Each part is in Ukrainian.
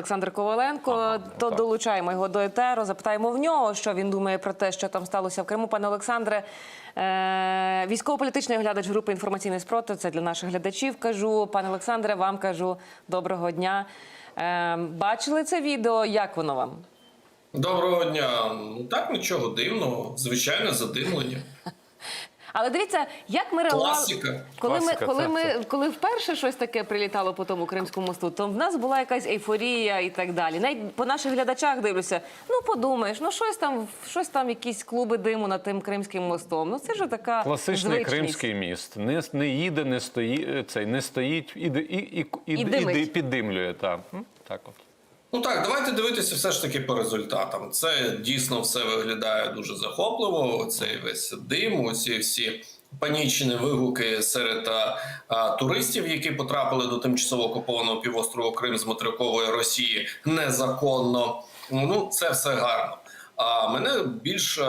Олександр Коваленко, Ага, то так. долучаємо його до етеру. Запитаємо в нього, що він думає про те, що там сталося в Криму. Пане Олександре, е- військово-політичний оглядач групи інформаційний спротив. Це для наших глядачів. Кажу, пане Олександре, вам кажу доброго дня. Е- бачили це відео? Як воно вам? Доброго дня. Ну так нічого дивного, звичайне задимлення. Але дивіться, як ми реагували, Класика. коли ми коли це- ми це. коли вперше щось таке прилітало по тому кримському мосту, то в нас була якась ейфорія і так далі. Навіть по наших глядачах дивлюся. Ну подумаєш, ну щось там, щось там, якісь клуби диму над тим кримським мостом. Ну це ж така Класичний звичність. кримський міст. Не, не їде, не стоїть, цей, не стоїть і, і, і, і, І і, димить. піддимлює. Так, М, так от. Ну так, давайте дивитися все ж таки по результатам. Це дійсно все виглядає дуже захопливо. Цей весь дим, оці всі панічні вигуки серед а, а, туристів, які потрапили до тимчасово окупованого півострову Крим з материкової Росії незаконно. Ну це все гарно. А мене більш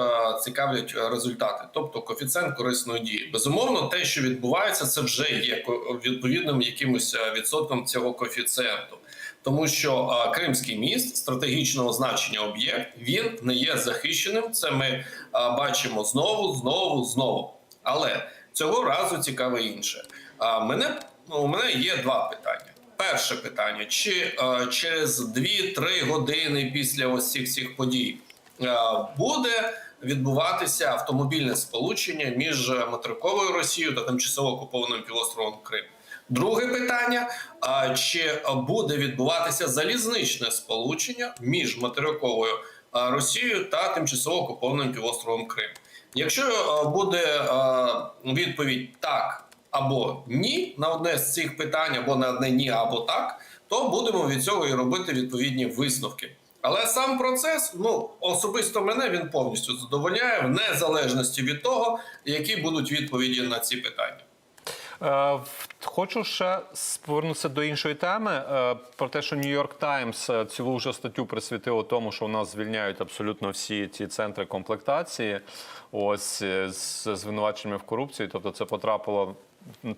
цікавлять результати, тобто коефіцієнт корисної дії. Безумовно, те, що відбувається, це вже є відповідним якимось відсотком цього коефіцієнту. Тому що а, Кримський міст стратегічного значення об'єкт він не є захищеним. Це ми а, бачимо знову, знову, знову. Але цього разу цікаве інше. А мене ну, у мене є два питання. Перше питання: чи а, через 2-3 години після ось цих всіх подій а, буде відбуватися автомобільне сполучення між материковою Росією та тимчасово окупованим півостровом Крим? Друге питання: чи буде відбуватися залізничне сполучення між материковою Росією та тимчасово окупованим півостровом Крим? Якщо буде відповідь так або ні на одне з цих питань, або на одне ні, або так, то будемо від цього і робити відповідні висновки. Але сам процес, ну особисто мене він повністю задовольняє в незалежності від того, які будуть відповіді на ці питання. Е, Хочу ще повернутися до іншої теми е, про те, що Нью-Йорк Times е, цілу вже статтю присвятило тому, що у нас звільняють абсолютно всі ці центри комплектації, ось з звинуваченнями в корупції. Тобто, це потрапило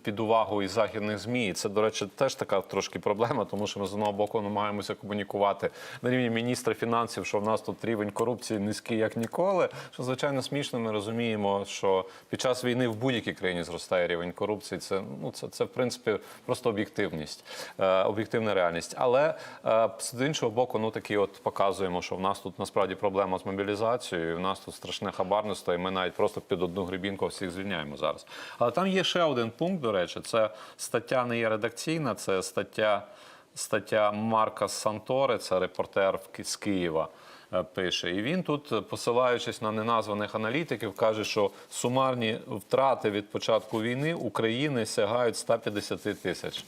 під увагу і західних змі. І Це, до речі, теж така трошки проблема, тому що ми з одного боку намагаємося комунікувати на рівні міністра фінансів, що в нас тут рівень корупції низький як ніколи. Що звичайно смішно, ми розуміємо, що під час війни в будь-якій країні зростає рівень корупції. Це ну це, це в принципі просто об'єктивність, е, об'єктивна реальність. Але е, з іншого боку, ну такі от показуємо, що в нас тут насправді проблема з мобілізацією. і В нас тут страшне хабарництво, і ми навіть просто під одну грібінку всіх звільняємо зараз. Але там є ще один пункт. До речі, це стаття не є редакційна, це стаття. Стаття Марка Сантори, це репортер з Києва, е, пише. І він тут, е, посилаючись на неназваних аналітиків, каже, що сумарні втрати від початку війни України сягають 150 тисяч.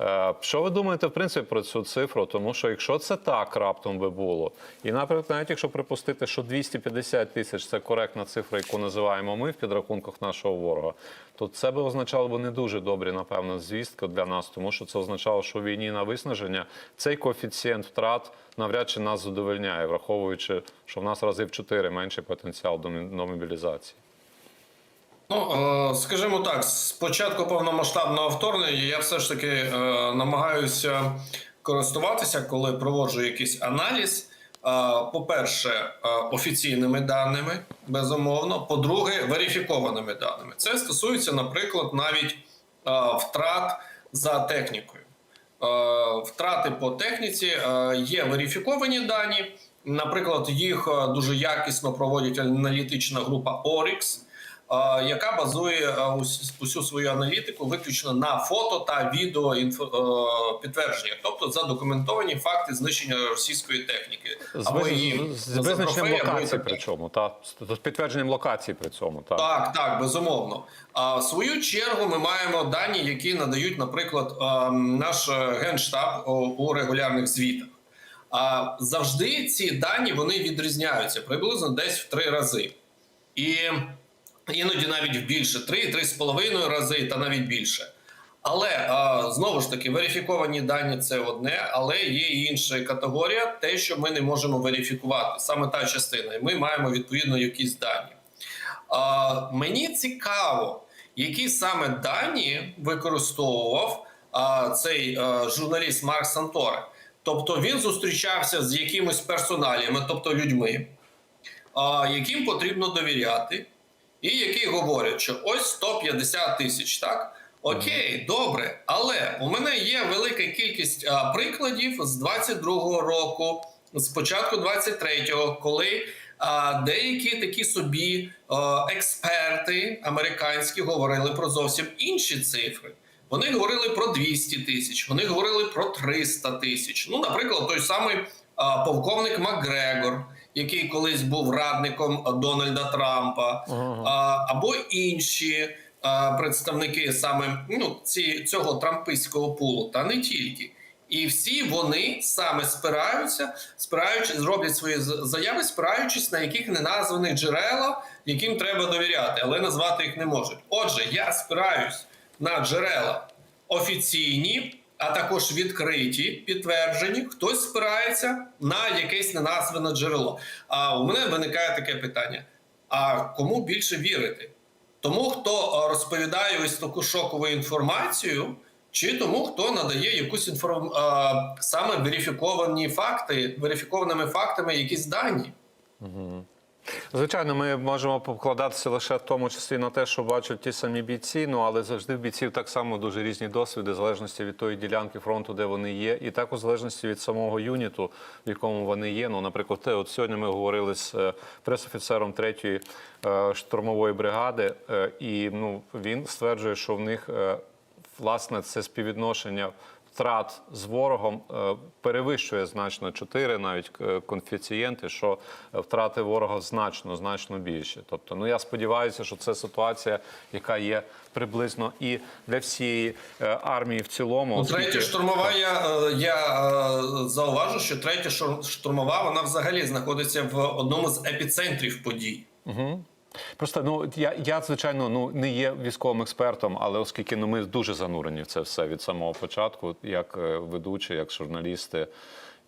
Е, Що ви думаєте, в принципі, про цю цифру? Тому що якщо це так раптом би було, і наприклад, навіть якщо припустити, що 250 тисяч це коректна цифра, яку називаємо ми в підрахунках нашого ворога, то це би означало не дуже добрі, напевно, звістки для нас, тому що це означало, що в війні на виснаження цей коефіцієнт втрат навряд чи нас задовольняє, враховуючи, що в нас рази в 4 менший потенціал до мобілізації. Ну, е, скажімо так, з початку повномасштабного вторгнення я все ж таки е, намагаюся користуватися, коли проводжу якийсь аналіз. Е, По-перше, офіційними даними, безумовно. По-друге, верифікованими даними. Це стосується, наприклад, навіть втрат за технікою. Втрати по техніці є верифіковані дані. Наприклад, їх дуже якісно проводить аналітична група е, яка базує усю свою аналітику виключно на фото та відео інфо- е, підтвердження, тобто задокументовані факти знищення російської техніки або її з визначенням і локації при цьому, та з підтвердженням локації при цьому. Та. Так, так, безумовно. А в свою чергу ми маємо дані, які надають, наприклад, наш е, генштаб у регулярних звітах. А завжди ці дані вони відрізняються приблизно десь в три рази. І іноді навіть більше три, три з половиною рази, та навіть більше. Але знову ж таки, верифіковані дані це одне, але є інша категорія, те, що ми не можемо верифікувати, саме та частина. І ми маємо відповідно якісь дані. Мені цікаво, які саме дані використовував цей журналіст Марк Санторе. Тобто він зустрічався з якимось персоналіями, тобто людьми, яким потрібно довіряти, і які говорять, що ось 150 тисяч, так? Окей, добре, але у мене є велика кількість а, прикладів з 22-го року, з початку 23-го, коли а, деякі такі собі а, експерти американські говорили про зовсім інші цифри. Вони говорили про 200 тисяч, вони говорили про 300 тисяч. Ну, наприклад, той самий а, полковник Макгрегор, який колись був радником Дональда Трампа, а, або інші представники саме ну, ці, цього трампистського пулу, та не тільки. І всі вони саме спираються, спираючись, зроблять свої заяви, спираючись на яких неназваних джерела, яким треба довіряти, але назвати їх не можуть. Отже, я спираюсь на джерела офіційні, а також відкриті, підтверджені. Хтось спирається на якесь неназване джерело. А у мене виникає таке питання: а кому більше вірити? Тому, хто е, розповідає ось таку шокову інформацію, чи тому, хто надає якусь інформ... е, саме верифіковані факти, верифікованими фактами якісь дані. Звичайно, ми можемо покладатися лише в тому числі на те, що бачать ті самі бійці. Ну але завжди в бійців так само дуже різні досвіди, в залежності від тої ділянки фронту, де вони є, і також в залежності від самого юніту, в якому вони є. Ну, наприклад, те, от сьогодні ми говорили з е, пресофіцером третьої е, штурмової бригади, е, і ну він стверджує, що в них власне це співвідношення втрат з ворогом е, перевищує значно 4 навіть е, коефіцієнти, що е, втрати ворога значно значно більше. Тобто, ну я сподіваюся, що це ситуація, яка є приблизно і для всієї армії в цілому. Ну, третя штурмова, я, я зауважу, що третя штурмова вона взагалі знаходиться в одному з епіцентрів подій. Просто ну я, я звичайно ну не є військовим експертом, але оскільки ну ми дуже занурені в це все від самого початку, як е, ведучі, як журналісти.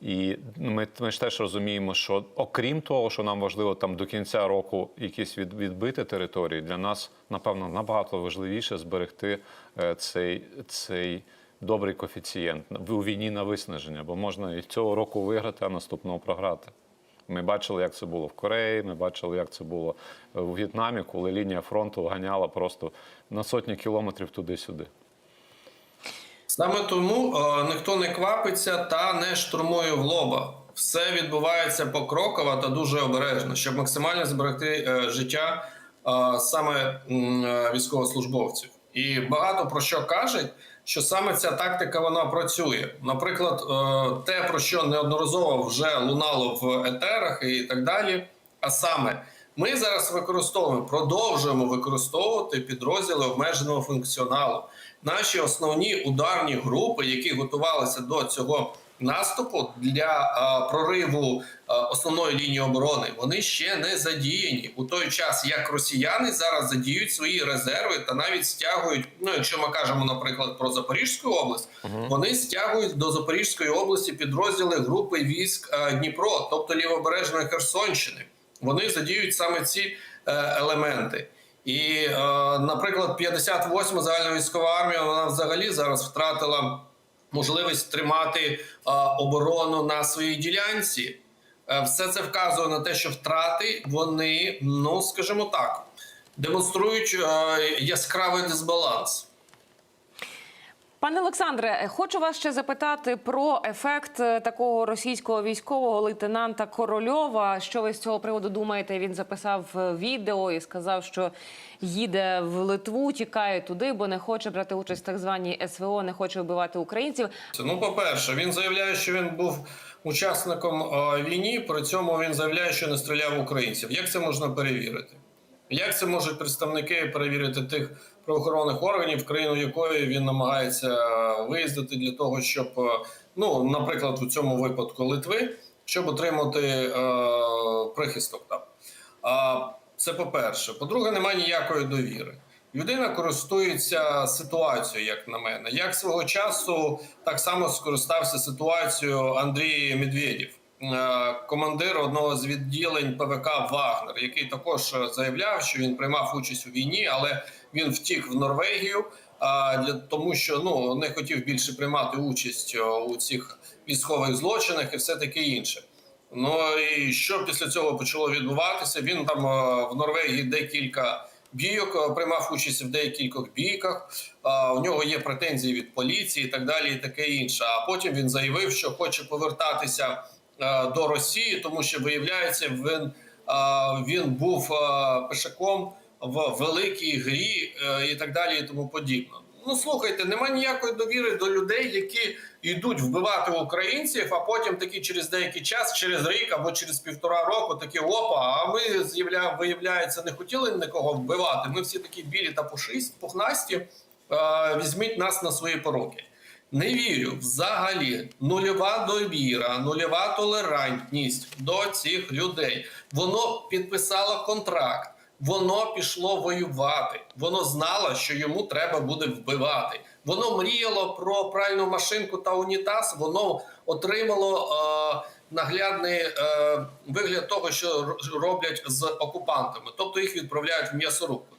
І ми, ми ж теж розуміємо, що окрім того, що нам важливо там до кінця року якісь від, відбити території, для нас напевно набагато важливіше зберегти е, цей, цей добрий коефіцієнт у війні на виснаження, бо можна і цього року виграти, а наступного програти. Ми бачили, як це було в Кореї. Ми бачили, як це було у В'єтнамі, коли лінія фронту ганяла просто на сотні кілометрів туди-сюди. Саме тому е, ніхто не квапиться та не штурмує в лоба. Все відбувається покроково та дуже обережно, щоб максимально зберегти е, життя е, саме е, військовослужбовців. І багато про що кажуть, що саме ця тактика вона працює. Наприклад, е, те, про що неодноразово вже лунало в етерах і так далі. А саме, ми зараз використовуємо, продовжуємо використовувати підрозділи обмеженого функціоналу. Наші основні ударні групи, які готувалися до цього наступу для е, прориву е, основної лінії оборони, вони ще не задіяні у той час, як росіяни зараз задіють свої резерви та навіть стягують. Ну, якщо ми кажемо, наприклад, про Запорізьку область, вони стягують до Запорізької області підрозділи групи військ е, Дніпро, тобто лівобережної Херсонщини. Вони задіють саме ці е, елементи. І, е, наприклад, 58 загальна військова армія вона взагалі зараз втратила можливість тримати оборону на своїй ділянці. Е, все це вказує на те, що втрати вони, ну скажімо так, демонструють е, яскравий дисбаланс. Пане Олександре, хочу вас ще запитати про ефект е, такого російського військового лейтенанта Корольова. Що ви з цього приводу думаєте? Він записав е, відео і сказав, що їде в Литву, тікає туди, бо не хоче брати участь в так званій СВО, не хоче вбивати українців. Ну, по-перше, він заявляє, що він був учасником е, війни, при цьому він заявляє, що не стріляв українців. Як це можна перевірити? Як це можуть представники перевірити тих правоохоронних органів, країну якої він намагається е, виїздити для того, щоб, е, ну, наприклад, у цьому випадку Литви, щоб отримати е, прихисток там. А це по-перше. По-друге, немає ніякої довіри. Людина користується ситуацією, як на мене. Як свого часу так само скористався ситуацією Андрій Медведєв, командир одного з відділень ПВК Вагнер, який також е, заявляв, що він приймав участь у війні, але він втік в Норвегію. а, для тому, що ну не хотів більше приймати участь у цих військових злочинах і все таке інше. Ну і що після цього почало відбуватися? Він там в Норвегії декілька бійок приймав участь в деякількох бійках. У нього є претензії від поліції і так далі, і таке інше. А потім він заявив, що хоче повертатися до Росії, тому що виявляється, він, він був а, пешаком в великій грі е, і так далі, і тому подібне. Ну слухайте, нема ніякої довіри до людей, які йдуть вбивати українців, а потім такі через деякий час, через рік або через півтора року, такі опа. А ми з'явля, виявляється, не хотіли нікого вбивати. Ми всі такі білі та пушист, пухнасті. Е, візьміть нас на свої пороки. Не вірю взагалі. Нульова довіра, нульова толерантність до цих людей. Воно підписало контракт. Воно пішло воювати. Воно знало, що йому треба буде вбивати. Воно мріяло про пральну машинку та унітаз. Воно отримало е, наглядний е, вигляд того, що роблять з окупантами, тобто їх відправляють в м'ясорубку.